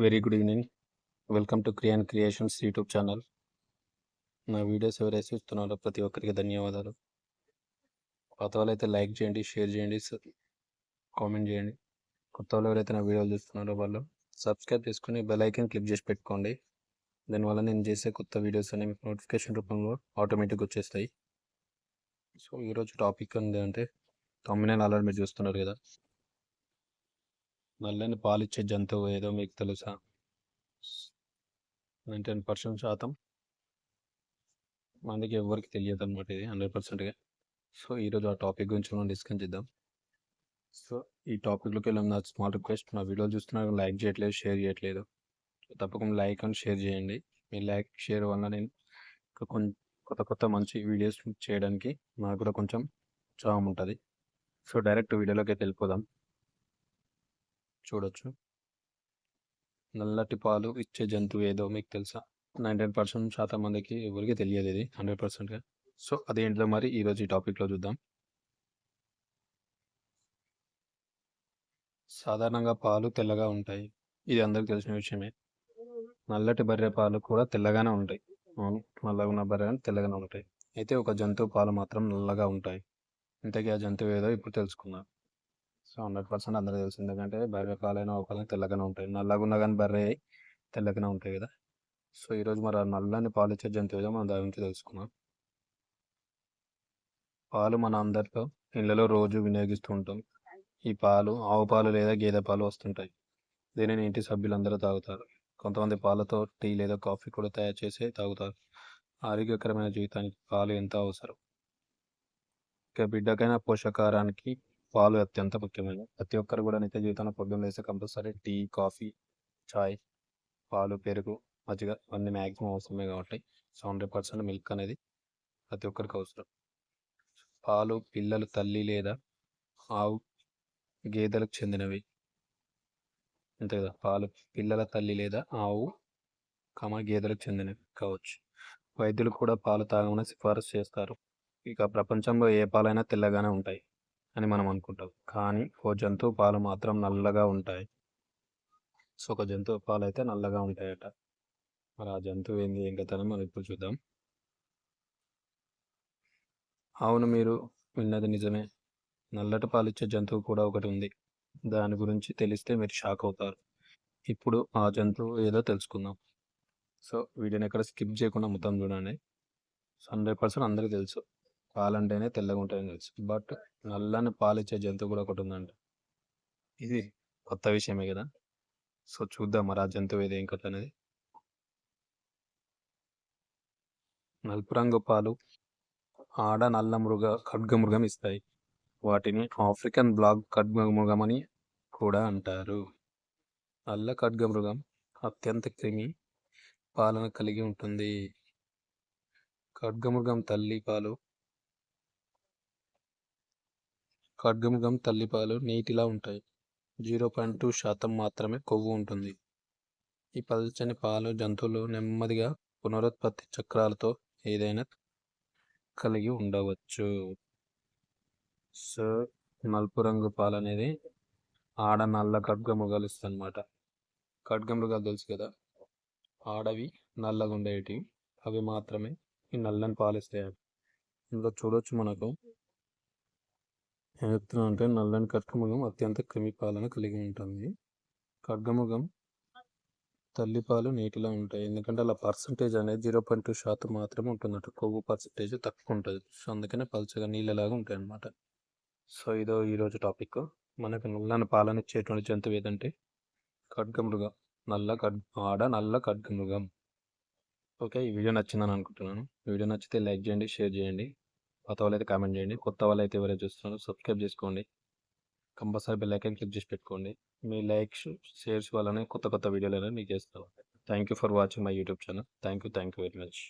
Very good evening welcome to Kriyan creations YouTube channel నా videos ఎవరైతే చూస్తున్నారో ప్రతి ఒక్కరికి ధన్యవాదాలు. కొత్త వాళ్ళు అయితే లైక్ చేయండి షేర్ చేయండి కామెంట్ చేయండి. కొత్త వాళ్ళు ఎవరైతే నా వీడియోలు చూస్తున్నారో వాళ్ళు సబ్స్క్రైబ్ చేసుకుని బెల్ ఐకన్ క్లిక్ చేసి పెట్టుకోండి. దానివల్ల నేను చేసే కొత్త వీడియోస్ అనేవి మీకు నోటిఫికేషన్ రూపంలో ఆటోమేటిక్గా వచ్చేస్తాయి. సో ఈరోజు టాపిక్ ఉంది అంటే తమ్మినే అలర్ మీరు చూస్తున్నారు కదా. నల్లని పాలిచ్చే జంతువు ఏదో మీకు తెలుసా? నైంటీ పర్సెంట్ శాతం మందికి ఎవరికి తెలియదు అనమాట ఇది హండ్రెడ్ పర్సెంట్గా. సో ఈరోజు ఆ టాపిక్ గురించి మనం డిస్కస్ చేద్దాం. సో ఈ టాపిక్లోకి వెళ్ళాం. నా స్మాల్ రిక్వెస్ట్ నా వీడియోలు చూస్తున్నా లైక్ చేయట్లేదు షేర్ చేయట్లేదు. తప్పకుండా లైక్ అండ్ షేర్ చేయండి. మీ లైక్ షేర్ వల్ల నేను కొంచెం కొత్త కొత్త మంచి వీడియోస్ చేయడానికి నాకు కూడా కొంచెం ఉత్సాహం ఉంటుంది సో డైరెక్ట్ వీడియోలోకి వెళ్ళిపోదాం. చూడొచ్చు. నల్లటి పాలు ఇచ్చే జంతువు ఏదో మీకు తెలుసా? నైంటీ పర్సెంట్ శాతం మందికి ఎవరికి తెలియదు ఇది హండ్రెడ్ పర్సెంట్గా. సో అదేంటో మరి ఈరోజు ఈ టాపిక్లో చూద్దాం. సాధారణంగా పాలు తెల్లగా ఉంటాయి. ఇది అందరికి తెలిసిన విషయమే. నల్లటి బర్రె పాలు కూడా తెల్లగానే ఉంటాయి. అవును నల్లగా ఉన్న బర్రె తెల్లగానే ఉంటాయి. అయితే ఒక జంతువు పాలు మాత్రం నల్లగా ఉంటాయి. ఇంతకీ ఆ జంతువు ఏదో ఇప్పుడు తెలుసుకుందాం. సో హండ్రెడ్ పర్సెంట్ అందరూ తెలుసు. ఎందుకంటే బర్రె పాలైనా ఒక తెల్లగానే ఉంటాయి. నల్లగా ఉన్నా కానీ బర్రె తెల్లగానే ఉంటాయి కదా. సో ఈరోజు మరి ఆ నల్లని పాలు ఇచ్చే జంతువుగా మనం దాని గురించి తెలుసుకున్నాం పాలు మన అందరితో ఇళ్ళలో రోజు వినియోగిస్తూ ఉంటాం. ఈ పాలు ఆవు పాలు లేదా గేదె పాలు వస్తుంటాయి. దీనిని ఇంటి సభ్యులందరూ తాగుతారు. కొంతమంది పాలతో టీ లేదా కాఫీ కూడా తయారు చేసి తాగుతారు. ఆరోగ్యకరమైన జీవితానికి పాలు ఎంతో అవసరం. ఇక బిడ్డకైన పోషకాహారానికి పాలు అత్యంత ముఖ్యమైనవి. ప్రతి ఒక్కరు కూడా నిత్య జీవితంలో పొద్దున్న లేస్తే కంపల్సరీ టీ కాఫీ చాయ్ పాలు పెరుగు మజ్జిగ అన్ని మ్యాక్సిమం అవసరమే కాబట్టి సో హండ్రెడ్ పర్సెంట్ మిల్క్ అనేది ప్రతి ఒక్కరికి అవసరం. పాలు పిల్లలు తల్లి లేదా ఆవు గేదెలకు చెందినవి. అంతే కదా. పాలు పిల్లల తల్లి లేదా ఆవు కమ గేదెలకు చెందినవి కావచ్చు. వైద్యులు కూడా పాలు తాగమని సిఫారసు చేస్తారు. ఇక ప్రపంచంలో ఏ పాలైనా తెల్లగానే ఉంటాయి. అని మనం అనుకుంటాం. కానీ ఓ జంతువు పాలు మాత్రం నల్లగా ఉంటాయి. సో ఒక జంతువు పాలు అయితే నల్లగా ఉంటాయట. మరి ఆ జంతువు ఏంది ఏం కథనం మనం ఇప్పుడు చూద్దాం. అవును మీరు విన్నది నిజమే. నల్లటి పాలిచ్చే జంతువు కూడా ఒకటి ఉంది. దాని గురించి తెలిస్తే మీరు షాక్ అవుతారు. ఇప్పుడు ఆ జంతువు ఏదో తెలుసుకుందాం. సో వీడియోని ఎక్కడ స్కిప్ చేయకుండా మొత్తం చూడండి. హండ్రెడ్ పర్సెంట్ అందరికీ తెలుసు. పాలంటేనే తెల్లగా ఉంటాయని తెలుసు. బట్ నల్లని పాలిచ్చే జంతువు కూడా ఒకటి ఉందంట. ఇది కొత్త విషయమే కదా? సో చూద్దాం మరి ఆ జంతువు ఏది ఏం కథ అనేది. నలుపు రంగు పాలు ఆడ నల్ల మృగ ఖడ్గమృగం ఇస్తాయి. వాటిని ఆఫ్రికన్ బ్లాక్ ఖడ్గమృగం అని కూడా అంటారు. నల్ల ఖడ్గమృగం అత్యంత క్రిమి పాలన కలిగి ఉంటుంది. ఖడ్గమృగం తల్లి పాలు ఖడ్గమృగం తల్లి పాలు నీటిలా ఉంటాయి. జీరో పాయింట్ టూ శాతం మాత్రమే కొవ్వు ఉంటుంది. ఈ పలచని పాలు జంతువులు నెమ్మదిగా పునరుత్పత్తి చక్రాలతో ఏదైనా కలిగి ఉండవచ్చు. సో నలుపు రంగు పాలు అనేది ఆడ నల్ల ఖడ్గమృగాలు ఇస్తాయన్నమాట ఖడ్గమృగాలు తెలుసు కదా? ఆడవి నల్లగా ఉండేవి అవి మాత్రమే ఈ నల్లని పాలు ఇస్తాయి ఇందులో చూడవచ్చు మనకు ఏం అంటే నల్లని ఖడ్గమృగం అత్యంత క్రిమి పాలన కలిగి ఉంటుంది. ఖడ్గమృగం తల్లిపాలు నీటిలో ఉంటాయి. ఎందుకంటే అలా పర్సంటేజ్ అనేది జీరో పాయింట్ టూ శాతం మాత్రమే ఉంటుందట. కొవ్వు పర్సంటేజ్ తక్కువ ఉంటుంది. సో అందుకనే పలుచగా నీళ్ళలాగా ఉంటాయి అన్నమాట సో ఇదో ఈరోజు టాపిక్. మనకు నల్లని పాలన ఇచ్చేటువంటి జంతువు ఏదంటే ఖడ్గమృగం. నల్ల ఖడ్ ఆడ నల్ల ఖడ్గమృగం. ఓకే ఈ వీడియో నచ్చిందని అనుకుంటున్నాను. వీడియో నచ్చితే లైక్ చేయండి షేర్ చేయండి. కొత్త వాళ్ళు అయితే కామెంట్ చేయండి. కొత్త వాళ్ళు అయితే ఎవరైతే చూస్తున్నారో సబ్స్క్రైబ్ చేసుకోండి. కంపల్సరీ బెల్ ఐకన్ క్లిక్ చేసి పెట్టుకోండి. మీ లైక్స్ షేర్స్ వల్లనే కొత్త కొత్త వీడియోలు అనేవి మీకు చేస్తాను. Thank you for watching my YouTube channel. Thank you thank you very much.